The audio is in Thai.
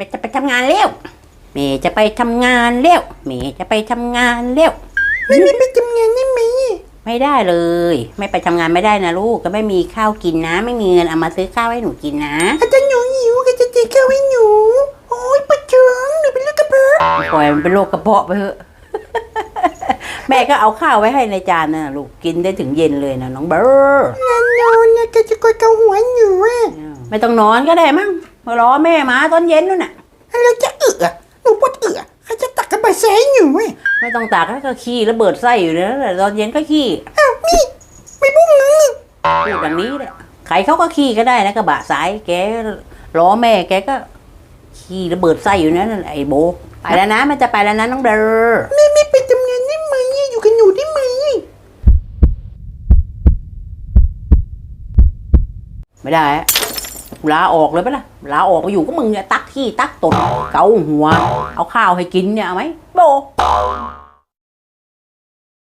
ม่จะไปทำงานเร็วแม่จะไปทำงานเร็วแม่จะไปทำงานเร็วไม่ไม่ไปทำงานได้ไหมไม่ได้เลย ไม่ไปทำงานไม่ได้นะลูกก็ไม่มีข้าวกินนะ ไม่มีเงินเอามาซื้อข้าวให้หนูกินนะอาจารย์หนูหิวก็จะเจ๊ข้าวให้หนูโอ้ยปวดท้องหนูเป็นโรคกระเพาะปล่อยมันเป็นโรคกระเพาะไปเถอะแม่ก็เอาข้าวไว้ให้ในจานนะลูกกินได้ถึงเย็นเลยนะน้องเบอร์งานนอนนะก็จะกดเกาหัวหนูอะไม่ต้องนอนก็ได้มั้งมารอแม่มาตอนเย็นนู่นน่ะ แล้วจะเอือหนูปวดเอือเขาจะตักกระบะใส่หนูอะไม่ต้องตากแล้วก็ขี้แล้วเบิดไส้อยู่แล้วแหละตอนเย็นก็ขี้อ้าวนี่ไม่บุ้งนึงพูดอย่างนี้แหละใครเขาก็ขี้ก็ได้นะกระบะสายแกล้อแม่แกก็ขี้ระเบิดไส้อยู่นั่นน่ะไอ้โบไปแล้วนะมันจะไปแล้วนะน้องเบอร์แม่ไม่ไปทำงานได้ไหมอยู่กับหนูได้ไหมไม่ได้อะ ลาออกเลยปะล่ะลาออกไปอยู่ก็มึงเนี่ยตักขี้ตักตดเกาหัว เอาข้าวให้กินเนี่ยเอาไหมโบ